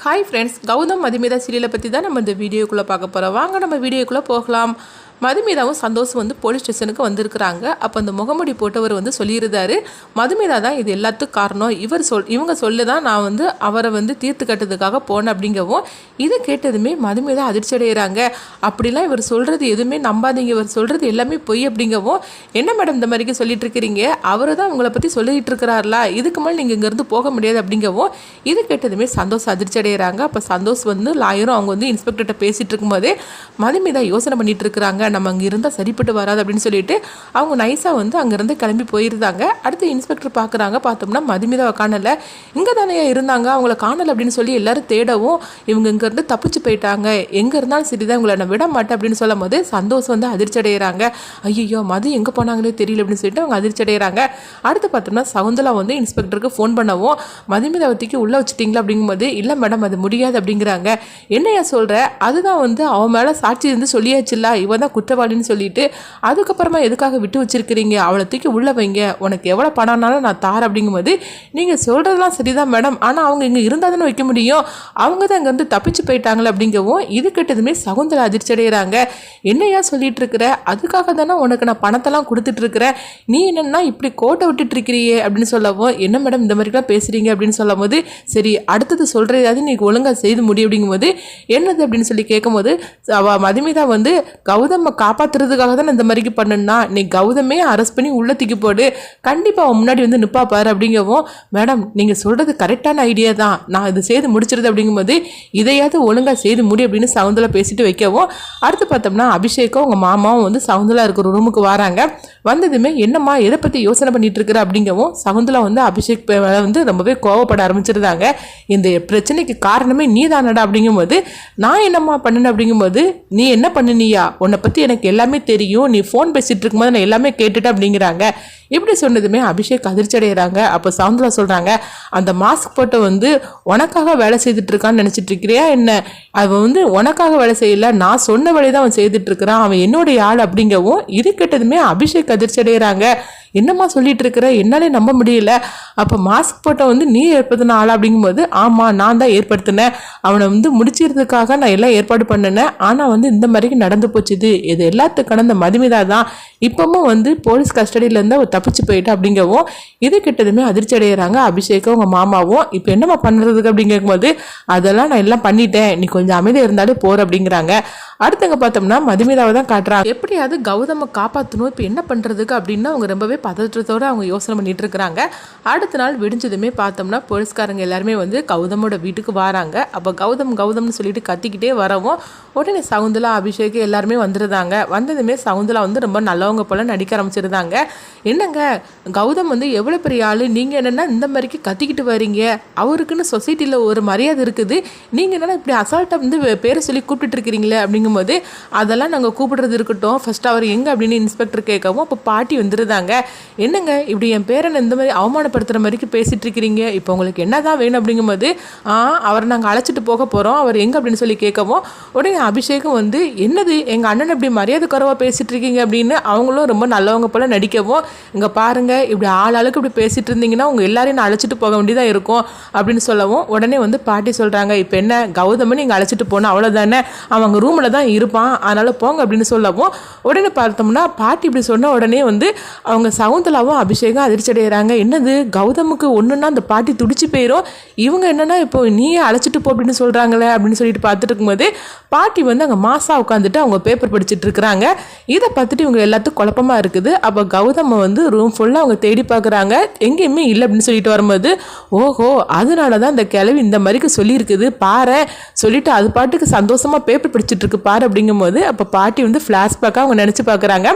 Hi friends Gautham Madhumitha சீரியலை பற்றி தான் நம்ம இந்த வீடியோக்குள்ளே பார்க்க போகிறோம் வாங்க நம்ம வீடியோக்குள்ளே போகலாம். மதுமிதாவும் சந்தோஷம் வந்து போலீஸ் ஸ்டேஷனுக்கு வந்திருக்கிறாங்க. அப்போ அந்த முகமுடி போட்டவர் வந்து சொல்லியிருந்தாரு மதுமேதா தான் இது எல்லாத்துக்கும் காரணம். இவர் சொல் இவங்க சொல்ல தான் நான் வந்து அவரை வந்து தீர்த்து கட்டுறதுக்காக போனேன் அப்படிங்கவும் இதை கேட்டதுமே மதுமேதா அதிர்ச்சி அடைகிறாங்க அப்படிலாம் இவர் சொல்கிறது எதுவுமே நம்பாதீங்க. இவர் சொல்கிறது எல்லாமே பொய் அப்படிங்கவும் என்ன மேடம் இந்த மாதிரிக்கு சொல்லிட்டு இருக்கிறீங்க அவர் தான் உங்களை பற்றி சொல்லிட்டு இருக்கிறாரா இதுக்கு மேலே நீங்கள் இங்கேருந்து போக முடியாது அப்படிங்கவும் இது கேட்டதுமே சந்தோஷ் அதிர்ச்சி அடைகிறாங்க அப்போ சந்தோஷ் வந்து லாயரும் அவங்க வந்து இன்ஸ்பெக்டர்கிட்ட பேசிகிட்டு இருக்கும்போதே மதுமேதா யோசனை பண்ணிகிட்டு இருக்கிறாங்க நம்ம அங்கே இருந்தால் சரிப்பட்டு வராது அப்படின்னு சொல்லிட்டு அவங்க நைஸாக வந்து அங்கேருந்து கிளம்பி போயிருந்தாங்க. அடுத்து இன்ஸ்பெக்டர் பார்க்குறாங்க பார்த்தோம்னா மதுமிதாவை காணலை. இங்கே தானே இருந்தாங்க. அவங்கள காணலை அப்படின்னு சொல்லி எல்லாரும் தேடவும் இவங்க இங்கேருந்து தப்பிச்சு போயிட்டாங்க. எங்கே இருந்தாலும் சரிதான். இவங்களை நான் விட மாட்டேன் அப்படின்னு சொல்லும் போது சந்தோஷம் வந்து அதிர்ச்சி அடைகிறாங்க ஐயோ மது எங்கே போனாங்களே தெரியல அப்படின்னு சொல்லிட்டு அவங்க அதிர்ச்சி அடைகிறாங்க அடுத்து பார்த்தோம்னா சகுந்தலா வந்து இன்ஸ்பெக்டருக்கு ஃபோன் பண்ணவும் மதுமிதாவை தூக்கி உள்ளே வச்சுட்டிங்களா அப்படிங்கும்போது இல்லை மேடம் அது முடியாது அப்படிங்கிறாங்க. என்னையா சொல்கிற அதுதான் வந்து அவன் மேலே சாட்சி இருந்து சொல்லியாச்சுல்ல? இவன் தான் குற்றவாளின்னு சொல்லிட்டு அதுக்கப்புறமா எதுக்காக விட்டு வச்சிருக்கிறீங்க? அவளை தூக்கி உள்ளே வைங்க. உனக்கு எவ்வளோ பணம்னாலும் நான் தார் அப்படிங்கும்போது நீங்கள் சொல்கிறதெல்லாம் சரிதான் மேடம். ஆனால் அவங்க இங்கே இருந்தால் தானே வைக்க முடியும்? அவங்க தான் இங்கேருந்து தப்பிச்சு போயிட்டாங்களே அப்படிங்கவும் இது கெட்டதுமே சகுந்தலா அதிர்ச்சி அடைகிறாங்க என்னையா சொல்லிட்டு இருக்கிற? அதுக்காக தானே உனக்கு நான் பணத்தெல்லாம் கொடுத்துட்டு இருக்கிறேன். நீ என்னென்னா இப்படி கோட்டை விட்டுட்டு இருக்கிறியே அப்படின்னு சொல்லவும் என்ன மேடம் இந்த மாதிரிலாம் பேசுகிறீங்க அப்படின்னு சொல்லும் போது சரி அடுத்தது சொல்கிறதாவது நீ ஒழுங்காக செய்து முடியும் அப்படிங்கும்போது என்னது அப்படின்னு சொல்லி கேட்கும்போது அவள் மதுமிதா வந்து கௌதம் காப்பாத்துறதுக்காக தான் இந்த மாதிரிக்கு பண்ணுனா நீ கௌதமே அரெஸ்ட் பண்ணி உள்ள தூக்கி போடு. கண்டிப்பாக அவன் முன்னாடி வந்து நிப்பா பாரு அப்படிங்கவும் மேடம் நீங்கள் சொல்கிறது கரெக்டான ஐடியா தான். நான் இது செய்து முடிச்சிருது அப்படிங்கும்போது இதையாவது ஒழுங்காக செய்து முடி அப்படின்னு சவுந்தலா பேசிட்டு வைக்கவும் அடுத்து பார்த்தோம்னா அபிஷேக்கும் உங்கள் மாமாவும் வந்து சவுந்தலா இருக்கிற ரூமுக்கு வராங்க. வந்ததுமே என்னம்மா எதை பற்றி யோசனை பண்ணிட்டு இருக்கிற? அப்படிங்கவும் சகுந்தலா வந்து அபிஷேக் மேல வந்து ரொம்பவே கோவப்பட ஆரம்பிச்சிருந்தாங்க. இந்த பிரச்சனைக்கு காரணமே நீ தானடா அப்படிங்கும்போது நான் என்னம்மா பண்ணினேன் அப்படிங்கும்போது நீ என்ன பண்ணினியா உன்னை பற்றி எனக்கு எல்லாமே தெரியும். நீ ஃபோன் பேசிகிட்டு இருக்கும்போது நான் எல்லாமே கேட்டுட்டேன் அப்படிங்கிறாங்க. இப்படி சொன்னதுமே அபிஷேக் அதிர்ச்சி அடைகிறாங்க அப்போ சவுந்தரா சொல்கிறாங்க அந்த மாஸ்க் போட்டு வந்து உனக்காக வேலை செய்துட்டு இருக்கான்னு நினச்சிட்டு இருக்கிறியா என்ன? அவன் வந்து உனக்காக வேலை செய்யல நான் சொன்ன வேலையை தான் அவன் செய்துட்டு இருக்கிறான். அவன் என்னுடைய ஆள் அப்படிங்கவும் இது கேட்டதுமே அபிஷேக் அதிர்ச்சி அடைகிறாங்க என்னம்மா சொல்லிட்டு இருக்கிற என்னாலே நம்ப முடியல. அப்போ மாஸ்க் போட்ட வந்து நீ ஏற்படுத்தின ஆளா அப்படிங்கும்போது ஆமாம் நான் தான் ஏற்படுத்தினேன். அவனை வந்து முடிச்சிருக்கிறதுக்காக நான் எல்லாம் ஏற்பாடு பண்ணினேன். ஆனால் வந்து இந்த மாதிரிக்கு நடந்து போச்சுது. இது எல்லாத்துக்கான இந்த மதுமிதா தான் இப்பவும் வந்து போலீஸ் கஸ்டடியிலேருந்து அவள் தப்பிச்சு போயிட்டா அப்படிங்கவும் இது கிட்டதுமே அதிர்ச்சி அடைகிறாங்க அபிஷேக்கும் உங்கள் மாமாவும். இப்போ என்னம்மா பண்ணுறதுக்கு அப்படின்னு கேட்கும்போது அதெல்லாம் நான் எல்லாம் பண்ணிட்டேன். நீ கொஞ்சம் அமைதியாக இருந்தாலே போகிற அப்படிங்கிறாங்க. அடுத்தவங்க பார்த்தோம்னா மதுமிதாவை தான் காட்டுறாங்க. எப்படியாவது கௌதமை காப்பாற்றணும் இப்போ என்ன பண்ணுறதுக்கு அப்படின்னு அவங்க ரொம்பவே பதற்றத்தோடு அவங்க யோசனை பண்ணிட்டு இருக்கிறாங்க. அடுத்த நாள் விடிஞ்சதுமே பார்த்தோம்னா போலீஸ்காரங்க எல்லாருமே வந்து கௌதமோட வீட்டுக்கு வராங்க. அப்போ கௌதம் கௌதம்னு சொல்லிட்டு கத்திக்கிட்டே வரவும் உடனே சகுந்தலா அபிஷேக் எல்லாருமே வந்துருந்தாங்க. வந்ததுமே சகுந்தலா வந்து ரொம்ப நல்லவங்க போல நடிக்க ஆரம்பிச்சிருந்தாங்க. என்னங்க கௌதம் வந்து எவ்வளோ பெரிய ஆள்? நீங்கள் என்னென்னா இந்த மாதிரிக்கு கத்திக்கிட்டு வரீங்க. அவருக்குன்னு சொசைட்டியில் ஒரு மரியாதை இருக்குது. நீங்கள் என்னென்னா இப்படி அசால்ட்டாக வந்து பேரை சொல்லி கூப்பிட்டுட்டு இருக்கிறீங்களே அப்படிங்கும்போது அதெல்லாம் நாங்கள் கூப்பிடுறது இருக்கட்டும். ஃபர்ஸ்ட் அவர் எங்கே அப்படின்னு இன்ஸ்பெக்டர் கேட்கவும் அப்போ பாட்டி வந்துருந்தாங்க என்னங்க இப்படி என் பேரனை இந்த மாதிரி அவமானப்படுத்துகிற மாதிரிக்கு பேசிகிட்டு இருக்கிறீங்க? இப்போ உங்களுக்கு என்ன தான் வேணும் அப்படிங்கும்போது ஆ அவரை நாங்கள் அழைச்சிட்டு போக போகிறோம் அவர் எங்கே அப்படின்னு சொல்லி கேட்கவும் உடனே அபிஷேகம் வந்து என்னது எங்கள் அண்ணன் இப்படி மரியாதை குறைவாக பேசிகிட்டு இருக்கீங்க அப்படின்னு அவங்களும் ரொம்ப நல்லவங்க போல் நடிக்கவும் இங்கே பாருங்க இப்படி ஆள் ஆளுக்கு இப்படி பேசிகிட்டு இருந்தீங்கன்னா உங்கள் எல்லாரையும் நான் அழைச்சிட்டு போக வேண்டியதாக இருக்கும் அப்படின்னு சொல்லவும் உடனே வந்து பாட்டி சொல்கிறாங்க இப்போ என்ன கௌதமன் நீங்கள் அழைச்சிட்டு போனால் அவ்வளோதானே அவங்க ரூமில் தான் இருப்பான். அதனால் போங்க அப்படின்னு சொல்லவும் உடனே பார்த்தோம்னா பாட்டி இப்படி சொன்ன உடனே வந்து அவங்க சகுந்தலாவும் அபிஷேகம் அதிர்ச்சி அடைகிறாங்க என்னது? கௌதமுக்கு ஒன்றுன்னா அந்த பாட்டி துடிச்சு போயிடும் இவங்க என்னென்னா இப்போ நீயே அழைச்சிட்டு போ அப்படின்னு சொல்கிறாங்களே அப்படின்னு சொல்லிட்டு பார்த்துட்டு இருக்கும்போது பாட்டி வந்து அங்கே மாசா உட்காந்துட்டு அவங்க பேப்பர் படிச்சுட்டு இருக்கிறாங்க. இதை பார்த்துட்டு இவங்க எல்லாத்துக்கும் குழப்பமாக இருக்குது. அப்போ கௌதமை வந்து ரூம் ஃபுல்லாக அவங்க தேடி பார்க்குறாங்க. எங்கேயுமே இல்லை அப்படின்னு சொல்லிட்டு வரும்போது ஓஹோ அதனால தான் இந்த கிழவி இந்த மாதிரிக்கு சொல்லியிருக்குது. பாரு சொல்லிட்டு அது பாட்டுக்கு சந்தோஷமாக பேப்பர் படிச்சுட்டு இருக்கு பாரு அப்படிங்கும்போது அப்போ பாட்டி வந்து ஃப்ளாஷ்பேக்காக அவங்க நினச்சி பார்க்குறாங்க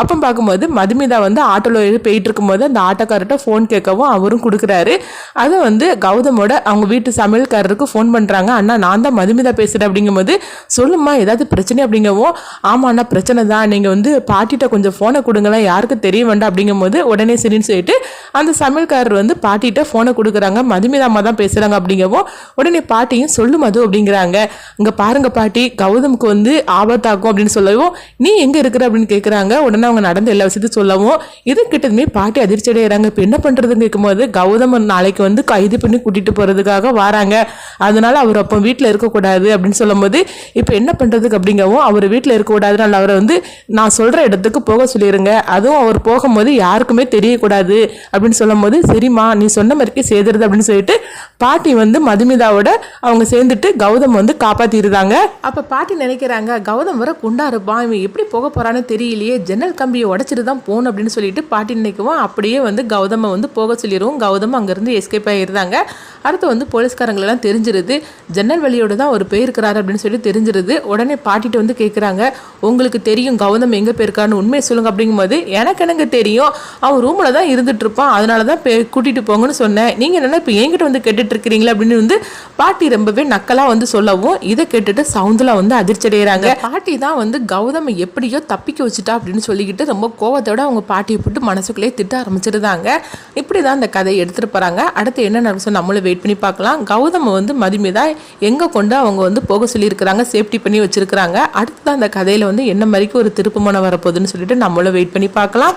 அப்போ பார்க்கும்போது மதுமிதா வந்து ஆட்டோவில் போயிட்டு இருக்கும்போது அந்த ஆட்டோக்காரர்கிட்ட ஃபோன் கேட்கவும் அவரும் கொடுக்குறாரு. அதை வந்து கௌதமோட அவங்க வீட்டு சமையல்காரருக்கு ஃபோன் பண்ணுறாங்க அண்ணா நான் தான் மதுமிதா பேசுகிறேன் அப்படிங்கும்போது சொல்லுமா ஏதாவது பிரச்சனை? அப்படிங்கவும் ஆமா அண்ணா பிரச்சனை தான். நீங்கள் வந்து பாட்டிகிட்ட கொஞ்சம் ஃபோனை கொடுங்களேன். யாருக்கும் தெரிய வேண்டாம். அப்படிங்கும்போது உடனே சரின்னு சொல்லிட்டு அந்த சமையல்காரர் வந்து பாட்டிகிட்ட ஃபோனை கொடுக்குறாங்க. மதுமிதா அம்மா தான் பேசுகிறாங்க அப்படிங்கவும் உடனே பாட்டியும் சொல்லு மது அப்படிங்கிறாங்க. இங்கே பாருங்க பாட்டி கௌதமுக்கு வந்து ஆபத்தாக்கும் அப்படின்னு சொல்லவும் நீ எங்கே இருக்கிற? அப்படின்னு கேட்குறாங்க உடனே அவங்க நடந்த எல்லா விஷயத்தையும் சொல்லவும் இது கிட்டதுமே பாட்டி அதிர்ச்சி அடைகிறாங்க இப்போ என்ன பண்ணுறதுன்னு கேட்கும்போது கௌதம் நாளைக்கு வந்து கைது பண்ணி கூட்டிகிட்டு போகிறதுக்காக வராங்க. அதனால அவர் அப்போ வீட்டில் இருக்கக்கூடாது. அப்படின்னு சொல்லும்போது இப்போ என்ன பண்ணுறதுக்கு அப்படிங்கவும் அவர் வீட்டில் இருக்கக்கூடாதுனால அவரை வந்து நான் சொல்கிற இடத்துக்கு போக சொல்லிடுங்க அதுவும் அவர் போகும்போது யாருக்குமே தெரியக்கூடாது. அப்படின்னு சொல்லும்போது சரிம்மா நீ சொன்ன மாதிரிக்கே சேர்த்துறது அப்படின்னு சொல்லிட்டு பாட்டி வந்து மதுமிதாவோட அவங்க சேர்ந்துட்டு கௌதம் வந்து காப்பாற்றிடுறாங்க அப்போ பாட்டி நினைக்கிறாங்க. கௌதம் வர குண்டா இருப்பான் இவன் எப்படி போக போகிறான்னு தெரியலையே. ஜன்னல் கம்பியை உடச்சிட்டு தான் போகணும் அப்படின்னு சொல்லிட்டு பாட்டி நினைக்கவும் அப்படியே வந்து கௌதமை வந்து போக சொல்லிடுவோம் கௌதம் அங்கேருந்து எஸ்கேப் ஆகிருந்தாங்க அடுத்து வந்து போலீஸ்காரங்களெல்லாம் தெரிஞ்சிருது. ஜன்னல் வழியோட தான் ஒரு போயிருக்கிறாரு அப்படின்னு சொல்லி தெரிஞ்சிருது. உடனே பாட்டிட்டு வந்து கேட்குறாங்க உங்களுக்கு தெரியும் கௌதம் எங்கே போயிருக்காருன்னு உண்மையை சொல்லுங்க அப்படிங்கும்போது எனக்கு எனக்கு தெரியும்? அவன் ரூமில் தான் இருந்துட்டு இருப்பான் அதனால தான் பே கூட்டிகிட்டு போங்கன்னு சொன்னேன். நீங்கள் என்னென்னா இப்போ என்கிட்ட வந்து கேட்டுட்டு இருக்கிறீங்களா அப்படின்னு வந்து பாட்டி ரொம்பவே நக்கலாக வந்து சொல்லவும் இதை கேட்டுட்டு சவுந்தலா வந்து அதிர்ச்சி அடைகிறாங்க பாட்டி தான் வந்து கௌதம் எப்படியோ தப்பிக்க வச்சுட்டா அப்படின்னு சொல்லிக்கிட்டு ரொம்ப கோவத்தோட அவங்க பாட்டியை போட்டு மனசுக்குள்ளேயே திட்ட ஆரம்பிச்சிருந்தாங்க. இப்படி தான் அந்த கதையை எடுத்துகிட்டு போகிறாங்க அடுத்து என்ன நடக்கும் நம்மளும் வெயிட் பண்ணி பார்க்கலாம். கௌதம் வந்து மதுமிதா எங்கே கொண்டு அவங்க வந்து போக சொல்லியிருக்கிறாங்க சேஃப்டி பண்ணி வச்சிருக்கிறாங்க. அடுத்து தான் அந்த கதையில் வந்து என்ன மாதிரிக்கு ஒரு திருப்பமான வரப்போகுதுன்னு சொல்லிட்டு நம்மளும் வெயிட் பண்ணி பார்க்கலாம்.